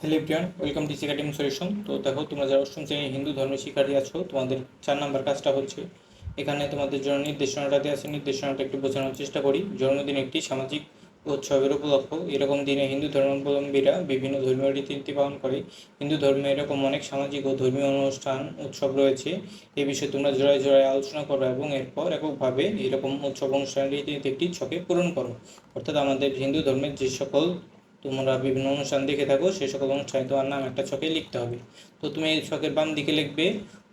Hello everyone welcome to academy solution তো দেখো, তোমরা যারা অষ্টম শ্রেণির হিন্দু ধর্মের শিক্ষার্থী আছো, তোমাদের চার নাম্বার কাজটা হচ্ছে। এখানে তোমাদের জন্য নির্দেশনাটা দেওয়া আছে। নির্দেশনাটা একটু বোঝানোর চেষ্টা করি। জন্মদিন একটি সামাজিক উৎসবের উপলক্ষ। এরকম দিনে হিন্দু ধর্মাবলম্বীরা বিভিন্ন ধর্মীয় রীতিনীতি পালন করে। হিন্দু ধর্মে এরকম অনেক সামাজিক ও ধর্মীয় অনুষ্ঠান, উৎসব রয়েছে। এই বিষয়ে তোমরা জোড়ায় জোড়ায় আলোচনা করো এবং এরপর এককভাবে এরকম উৎসব অনুষ্ঠানের রীতিনীতি একটি ছকে পূরণ করো। অর্থাৎ আমাদের হিন্দু ধর্মের যে সকল তোমরা বিভিন্ন অনুষ্ঠান দেখে থাকো সেই সকল অনুষ্ঠানে তোমার নাম একটা ছকে লিখতে হবে। তো তুমি এই ছকের বাম দিকে লিখবে,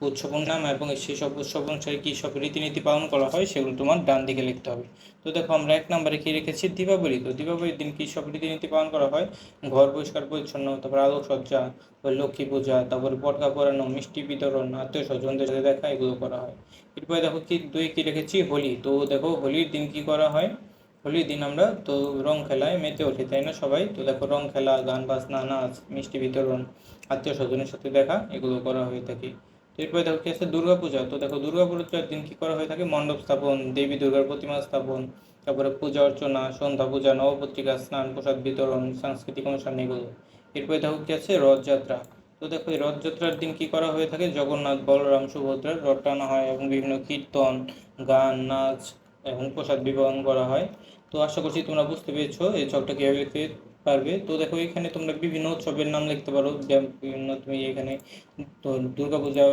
উৎসব নাম এবং সেই সব উৎসব অনুসারে কী সব রীতিনীতি পালন করা হয় সেগুলো তোমার ডান দিকে লিখতে হবে। তো দেখো আমরা এক নম্বরে কী রেখেছি? দীপাবলি। তো দীপাবলির দিন কী সব রীতিনীতি পালন করা হয়? ঘর পরিষ্কার পরিচ্ছন্ন, তারপর আলোকসজ্জা লক্ষ্মী পূজা, তারপরে পটকা পরানো মিষ্টি বিতরণ, আত্মীয় স্বজনদের সাথে দেখা, এগুলো করা হয়। এরপরে দেখো কি, দুই কী রেখেছি? হোলি। তো দেখো হোলির দিন কী করা হয়? হোলির দিন আমরা তো রং খেলায় মেতে উঠি তাই না সবাই? তো দেখো রং খেলা, গান, বাজনা, নাচ, মিষ্টি বিতরণ, আত্মীয় স্বজনের সাথে দেখা, এগুলো করা হয়ে থাকে। তো এরপরে দেখো কি আছে? দুর্গাপূজা। তো দেখো দুর্গা পূজার দিন কি করা হয়ে থাকে? মণ্ডপ স্থাপন, দেবী দুর্গার প্রতিমা স্থাপন, তারপরে পূজা অর্চনা, সন্ধ্যা পূজা, নবপত্রিকা, স্নান, প্রসাদ বিতরণ, সাংস্কৃতিক অনুষ্ঠান, এগুলো। এরপরে দেখো কি আছে? রথযাত্রা। তো দেখো এই রথযাত্রার দিন কি করা হয়ে থাকে? জগন্নাথ, বলরাম, সুভদ্রার রথ টানা হয় এবং বিভিন্ন কীর্তন, গান, নাচ এবং প্রসাদ বিতরণ করা হয়। তো আশা করছি তোমরা বুঝতে পেরেছ এই ছকটা কীভাবে লিখতে পারবে। তো দেখো, এখানে তোমরা বিভিন্ন উৎসবের নাম লিখতে পারো। বিভিন্ন তুমি এখানে তো দুর্গা পূজা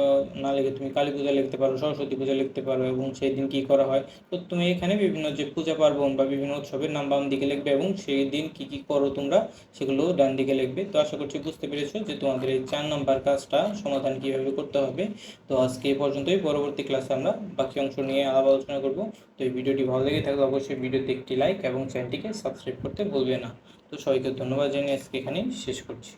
না লিখে তুমি কালী পূজা লিখতে পারো, সরস্বতী পূজা লিখতে পারো এবং সেই দিন কী করা হয়? তো তুমি এখানে বিভিন্ন যে পূজা পার্বণ বা বিভিন্ন উৎসবের নাম বাম দিকে লিখবে এবং সেই দিন কী কী করো তোমরা সেগুলো ডান দিকে লিখবে। তো আশা করছি বুঝতে পেরেছ যে তোমাদের এই চার নাম্বার কাজটা সমাধান কীভাবে করতে হবে। তো আজকে এই পর্যন্তই। পরবর্তী ক্লাসে আমরা বাকি অংশ নিয়ে আলাপ আলোচনা করব। তো এই ভিডিওটি ভালো লেগে থাকলে অবশ্যই ভিডিওতে একটি লাইক এবং চ্যানেলটিকে সাবস্ক্রাইব করতে ভুলবে না। তো সবাইকে ধন্যবাদ জানিয়ে আজকে এখানেই শেষ করছি।